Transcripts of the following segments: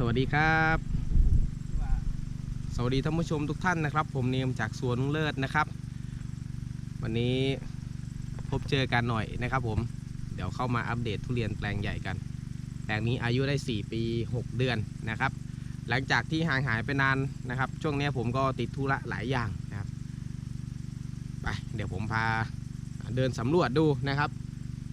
สวัสดีครับ สวัสดีท่านผู้ชมทุกท่านนะครับ ผมเนียมจากสวนลุงเลิศนะครับ วันนี้พบเจอกันหน่อยนะครับ ผมเดี๋ยวเข้ามาอัปเดตทุเรียนแปลงใหญ่กัน แปลงนี้อายุได้ 4 ปี 6 เดือนนะครับ หลังจากที่ห่างหายไปนานนะครับ ช่วงนี้ผมก็ติดธุระหลายอย่างนะครับไปเดี๋ยวผมพาเดินสำรวจดูนะครับ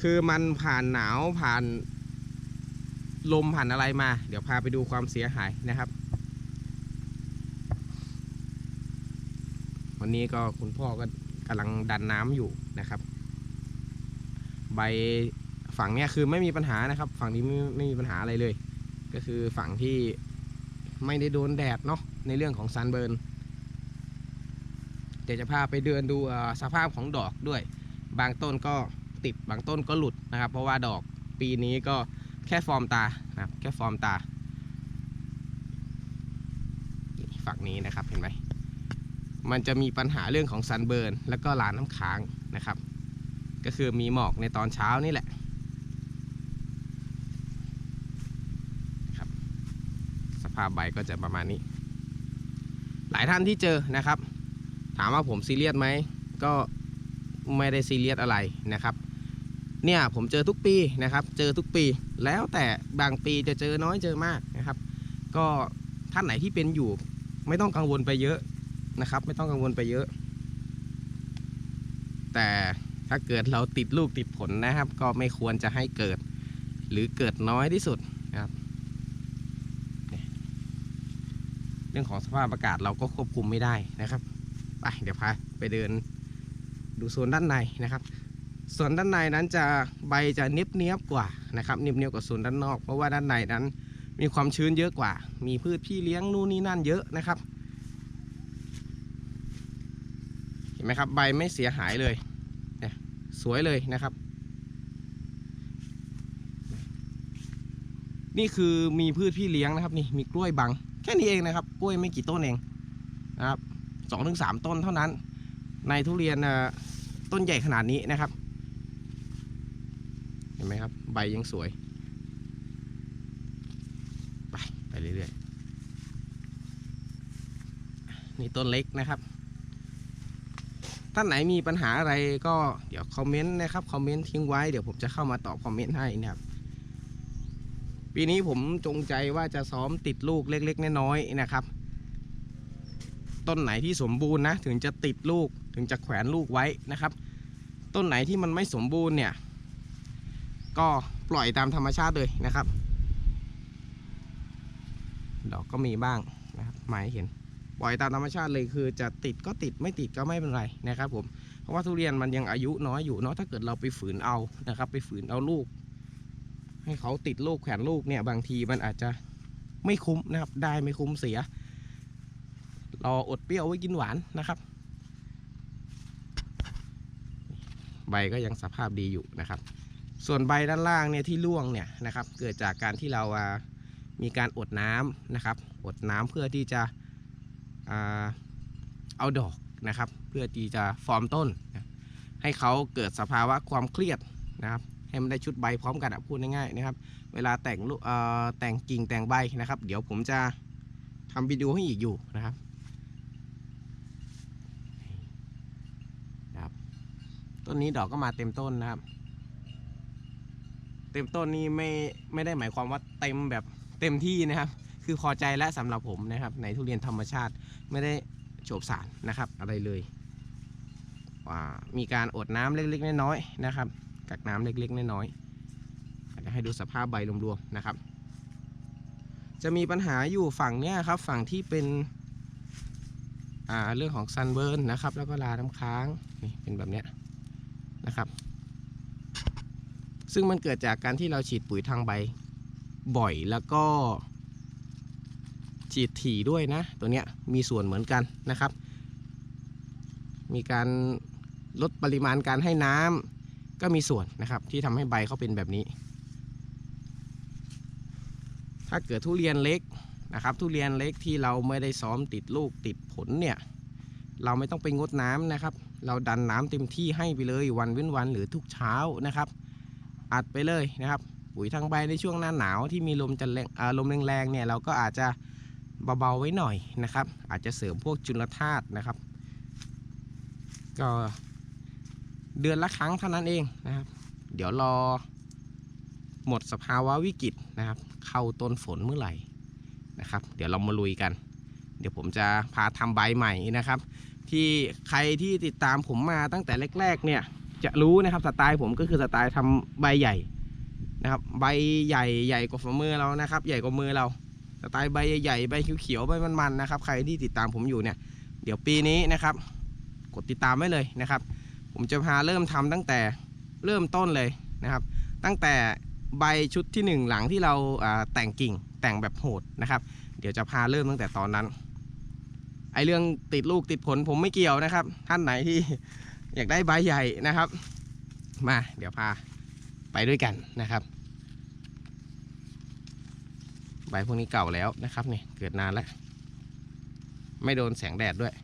คือมันผ่านหนาวผ่าน ลมผ่านอะไรมา เดี๋ยวพาไปดูความเสียหายนะครับ วันนี้ก็คุณพ่อก็กำลังดันน้ำอยู่นะครับ ใบฝั่งเนี้ยคือไม่มีปัญหานะครับ ฝั่งนี้ไม่ไม่มีปัญหาอะไรเลย ก็คือฝั่งที่ไม่ได้โดนแดดเนาะในเรื่องของซันเบิร์นเดี๋ยวจะพาไปเดินดูสภาพของดอกด้วย บางต้นก็ติดบางต้นก็หลุดนะครับ เพราะว่าดอกปีนี้ก็แค่ฟอร์มตา นะครับแค่ฟอร์มตาฝั่งนี้นะครับเห็นไหมมันจะมีปัญหาเรื่องของซันเบิร์นแล้วก็ลานน้ำค้างนะครับ ก็คือมีหมอกในตอนเช้านี่แหละครับสภาพใบก็จะประมาณนี้ หลายท่านที่เจอนะครับ ถามว่าผมซีเรียสไหมก็ไม่ได้ซีเรียสอะไรนะครับ เนี่ยผมเจอทุกปีนะครับ เจอทุกปีแล้วแต่บางปีจะเจอน้อยเจอมากนะครับ ก็ท่านไหนที่เป็นอยู่ ไม่ต้องกังวลไปเยอะนะครับ ไม่ต้องกังวลไปเยอะ แต่ถ้าเกิดเราติดลูกติดผลนะครับ ก็ไม่ควรจะให้เกิด หรือเกิดน้อยที่สุดนะครับ เรื่องของสภาพอากาศเราก็ควบคุมไม่ได้นะครับไปเดี๋ยวพาไปเดินดูโซนด้านในนะครับ ส่วนด้านในนั้นจะใบจะเนียบเนียบๆกว่านะครับเนียบเนียบกว่าส่วนด้านนอก เพราะว่าด้านในนั้นมีความชื้นเยอะกว่า มีพืชพี่เลี้ยงนู่นนี่นั่นเยอะนะครับ เห็นไหมครับ ใบไม่เสียหายเลยเนี่ยสวยเลยนะครับ นี่คือมีพืชพี่เลี้ยงนะครับ นี่มีกล้วยบัง แค่นี้เองนะครับ กล้วยไม่กี่ต้นเองนะครับสองถึงสามต้นเท่านั้น ในทุเรียนต้นใหญ่ขนาดนี้นะครับ เห็นไหมครับ ใบยังสวย ไป ไปเรื่อยๆ นี่ต้นเล็กนะครับ ท่านไหนมีปัญหาอะไรก็เดี๋ยวคอมเมนต์นะครับ คอมเมนต์ทิ้งไว้เดี๋ยวผมจะเข้ามาตอบคอมเมนต์ให้นะครับ ปีนี้ผมจงใจว่าจะซ้อมติดลูกเล็กๆ น้อยๆ นะครับ ต้นไหนที่สมบูรณ์นะ ถึงจะติดลูก ถึงจะแขวนลูกไว้นะครับ ต้นไหนที่มันไม่สมบูรณ์เนี่ย ก็ปล่อยตามธรรมชาติเลยนะครับ ดอกก็มีบ้างนะครับหมายเห็น ปล่อยตามธรรมชาติเลยคือจะติดก็ติดไม่ติดก็ไม่เป็นไรนะครับผมเพราะว่าทุเรียนมันยังอายุน้อยอยู่เนาะถ้าเกิดเราไปฝืนเอานะครับ ไปฝืนเอาลูก ให้เขาติดลูกแขวนลูกเนี่ยบางทีมันอาจจะไม่คุ้มนะครับ ได้ไม่คุ้มเสียรออดเปรี้ยวไว้กินหวานนะครับ ใบก็ยังสภาพดีอยู่นะครับ ส่วนใบด้านล่างเนี่ยที่ร่วงเนี่ยนะครับเกิดจากการที่เราามีการอดน้ำนะครับอดน้ำเพื่อที่จะเอาดอกนะครับ เพื่อที่จะฟอร์มต้น ให้เขาเกิดสภาวะความเครียดนะครับให้มันได้ชุดใบพร้อมกันพูดง่ายๆนะครับ เวลาแต่งลูกเอ่อแต่งกิ่งแต่งใบนะครับ เดี๋ยวผมจะทำวิดีโอให้อีกอยู่นะครับนะครับต้นนี้ดอกก็มาเต็มต้นนะครับ เต็มต้นนี่ไม่ไม่ได้หมายความว่าเต็มแบบเต็มที่นะครับ คือพอใจและสำหรับผมนะครับในทุเรียนธรรมชาติไม่ได้โฉบสารนะครับ อะไรเลยว่ามีการอดน้ำเล็กๆน้อยๆนะครับกักน้ำเล็กๆน้อยๆจะให้ดูสภาพใบรวมๆนะครับ จะมีปัญหาอยู่ฝั่งเนี้ยครับฝั่งที่เป็นเรื่องของซันเบิร์นนะครับ แล้วก็ลาน้ำค้างนี่เป็นแบบเนี้ยนะครับ ซึ่งมันเกิดจากการที่เราฉีดปุ๋ยทางใบ บ่อยแล้วก็ ฉีดถี่ด้วยนะ ตัวเนี้ยมีส่วนเหมือนกันนะครับ มีการลดปริมาณการให้น้ำก็มีส่วนนะครับ ที่ทำให้ใบเขาเป็นแบบนี้ ถ้าเกิดทุเรียนเล็กนะครับ ทุเรียนเล็กที่เราไม่ได้ซ้อมติดลูกติดผลเนี่ยเราไม่ต้องไปงดน้ำนะครับ เราดันน้ำเต็มที่ให้ไปเลยวันเว้นวันหรือทุกเช้านะครับ อัดไปเลยนะครับ ปุ๋ยทางใบในช่วงหน้าหนาวที่มีลมจะแรงลมแรงๆเนี่ยเราก็อาจจะเบาๆไว้หน่อยนะครับ อาจจะเสริมพวกจุลธาตุนะครับ ก็เดือนละครั้งเท่านั้นเองนะครับ เดี๋ยวรอหมดสภาวะวิกฤตนะครับ เข้าต้นฝนเมื่อไหร่นะครับ เดี๋ยวเรามาลุยกัน เดี๋ยวผมจะพาทำใบใหม่นะครับ ที่ใครที่ติดตามผมมาตั้งแต่แรก ๆ เนี่ย จะรู้นะครับสไตล์ผมก็คือสไตล์ทำใบใหญ่นะครับ ใบใหญ่ใหญ่กว่าฝ่ามือเรานะครับ ใหญ่กว่ามือเราสไตล์ใบใหญ่ใบเขียวๆใบมันๆนะครับ ใครที่ติดตามผมอยู่เนี่ย เดี๋ยวปีนี้นะครับ กดติดตามไว้เลยนะครับ ผมจะพาเริ่มทำตั้งแต่เริ่มต้นเลยนะครับ ตั้งแต่ใบชุดที่หนึ่งหลังที่เราแต่งกิ่งแต่งแบบโหดนะครับ เดี๋ยวจะพาเริ่มตั้งแต่ตอนนั้นไอเรื่องติดลูกติดผลผมไม่เกี่ยวนะครับ ท่านไหนที่ อยากได้ใบใหญ่นะครับ มาเดี๋ยวพาไปด้วยกันนะครับ ใบพวกนี้เก่าแล้วนะครับนี่เกิดนานแล้ว ไม่โดนแสงแดดด้วย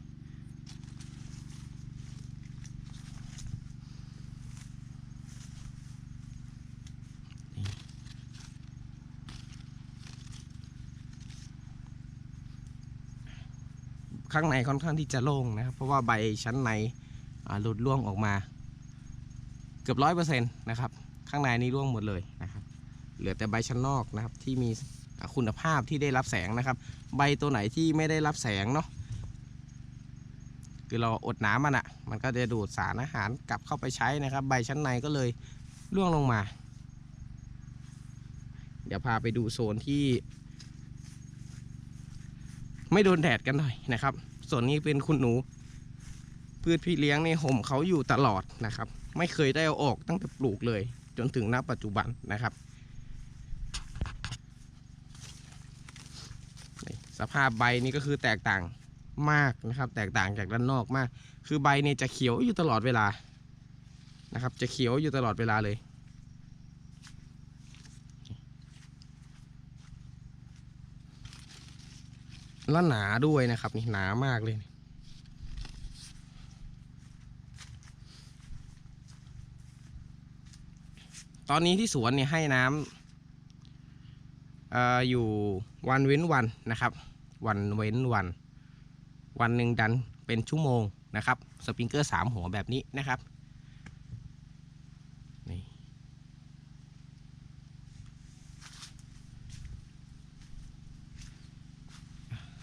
ข้างในค่อนข้างที่จะโล่งนะครับ เพราะว่าใบชั้นใน หลุดร่วงออกมาเกือบร้อยเปอร์เซ็นต์นะครับ ข้างในนี้ร่วงหมดเลยนะครับ เหลือแต่ใบชั้นนอกนะครับที่มีคุณภาพที่ได้รับแสงนะครับ ใบตัวไหนที่ไม่ได้รับแสงเนาะคือเราอดน้ำมันอะ่ะ มันก็จะดูดสารอาหารกลับเข้าไปใช้นะครับ ใบชั้นในก็เลยร่วงลงมา เดี๋ยวพาไปดูโซนที่ ไม่โดนแดดกันหน่อยนะครับ ส่วนนี้เป็นคุณหนู พืชพี่เลี้ยงนี่ห่มเขาอยู่ตลอดนะครับ ไม่เคยได้เอาออกตั้งแต่ปลูกเลย จนถึงณปัจจุบันนะครับสภาพใบนี่ก็คือแตกต่างมากนะครับ แตกต่างจากด้านนอกมาก คือใบเนี่ยจะเขียวอยู่ตลอดเวลานะครับ จะเขียวอยู่ตลอดเวลาเลยแล้วหนาด้วยนะครับนี่หนามากเลย ตอนนี้ที่สวนเนี่ยให้น้ำอออยู่วันเว้นวันนะครับ วันเว้นวัน วันหนึ่งดันเป็นชั่วโมงนะครับสปริงเกอร์สามหัวแบบนี้นะครับนี่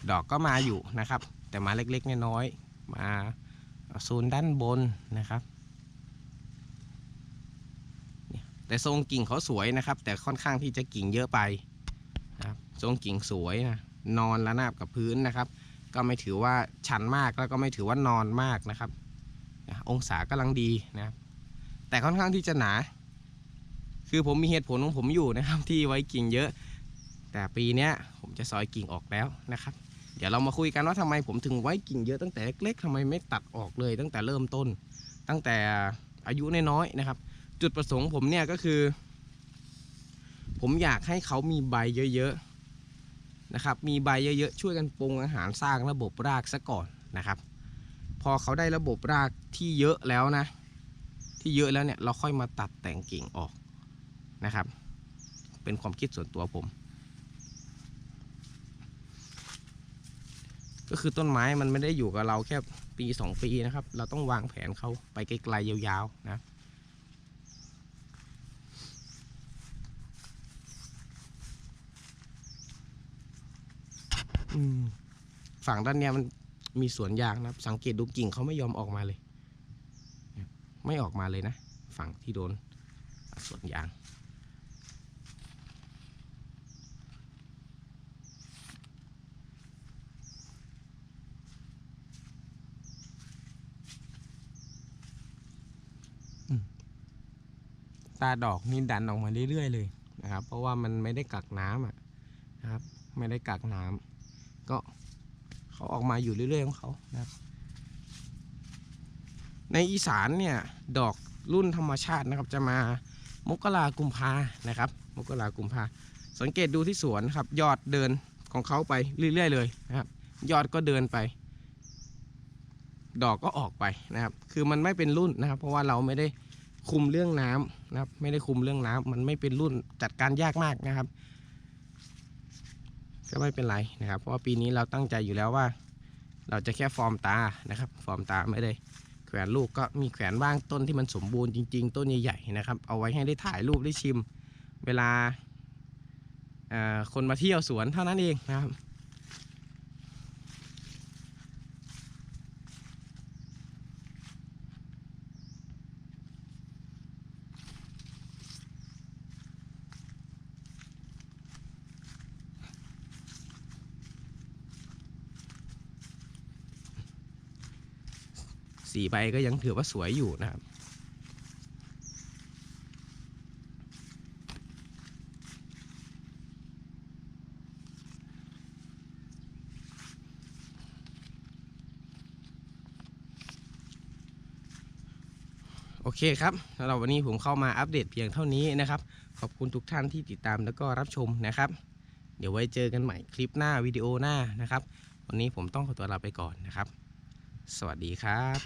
ดอกก็มาอยู่นะครับ แต่มาเล็กๆน้อยๆมาโซนด้านบนนะครับ แต่ทรงกิ่งเขาสวยนะครับ แต่ค่อนข้างที่จะกิ่งเยอะไปนะครับทรงกิ่งสวยนะนอนระนาบกับพื้นนะครับ ก็ไม่ถือว่าชันมากแล้วก็ไม่ถือว่านอนมากนะครับนะองศากำลังดีนะครับแต่ค่อนข้างที่จะหนา คือผมมีเหตุผลของผมอยู่นะครับ ที่ไว้กิ่งเยอะ แต่ปีนี้ผมจะซอยกิ่งออกแล้วนะครับ เดี๋ยวเรามาคุยกันว่าทำไมผมถึงไว้กิ่งเยอะตั้งแต่เล็กๆทำไมไม่ตัดออกเลย ตั้งแต่เริ่มต้น ตั้งแต่อายุน้อยๆนะครับ จุดประสงค์ผมเนี่ยก็คือ ผมอยากให้เขามีใบเยอะๆนะครับ มีใบเยอะๆช่วยกันปรุงอาหารสร้างระบบรากซะก่อนนะครับ พอเขาได้ระบบรากที่เยอะแล้วนะ ที่เยอะแล้วเนี่ยเราค่อยมาตัดแต่งกิ่งออกนะครับ เป็นความคิดส่วนตัวผม ก็คือต้นไม้มันไม่ได้อยู่กับเราแค่ปีสองปีนะครับ เราต้องวางแผนเขาไปไกลๆยาวๆนะ ฝั่งด้านเนี้ยมันมีสวนยางนะครับ สังเกตดูกิ่งเขาไม่ยอมออกมาเลย ไม่ออกมาเลยนะ ฝั่งที่โดนสวนยาง ตาดอกนี่ดันออกมาเรื่อยๆเลยนะครับ เพราะว่ามันไม่ได้กักน้ำอะนะครับ ไม่ได้กักน้ำ ก็เขาออกมาอยู่เรื่อยๆของเขานะครับในอีสานเนี่ยดอกรุ่นธรรมชาตินะครับ จะมามกรากุมภานะครับ มกรากุมภาสังเกตดูที่สวนครับ ยอดเดินของเขาไปเรื่อยๆเลยนะครับ ยอดก็เดินไป ดอกก็ออกไปนะครับ คือมันไม่เป็นรุ่นนะครับ เพราะว่าเราไม่ได้คุมเรื่องน้ำนะครับ ไม่ได้คุมเรื่องน้ำมันไม่เป็นรุ่นจัดการยากมากนะครับ ก็ไม่เป็นไรนะครับ เพราะว่าปีนี้เราตั้งใจอยู่แล้วว่า เราจะแค่ฟอร์มตานะครับ ฟอร์มตาไม่ได้แขวนลูกก็มีแขวนบ้างต้นที่มันสมบูรณ์จริง ๆ ต้นใหญ่ๆนะครับ เอาไว้ให้ได้ถ่ายรูปได้ชิม เวลาคนมาเที่ยวสวนเท่านั้นเองนะครับ สีใบก็ยังถือว่าสวยอยู่นะครับ โอเคครับสำหรับวันนี้ผมเข้ามาอัปเดตเพียงเท่านี้นะครับ ขอบคุณทุกท่านที่ติดตามแล้วก็รับชมนะครับ เดี๋ยวไว้เจอกันใหม่คลิปหน้าวิดีโอหน้านะครับ วันนี้ผมต้องขอตัวลาไปก่อนนะครับ สวัสดีครับ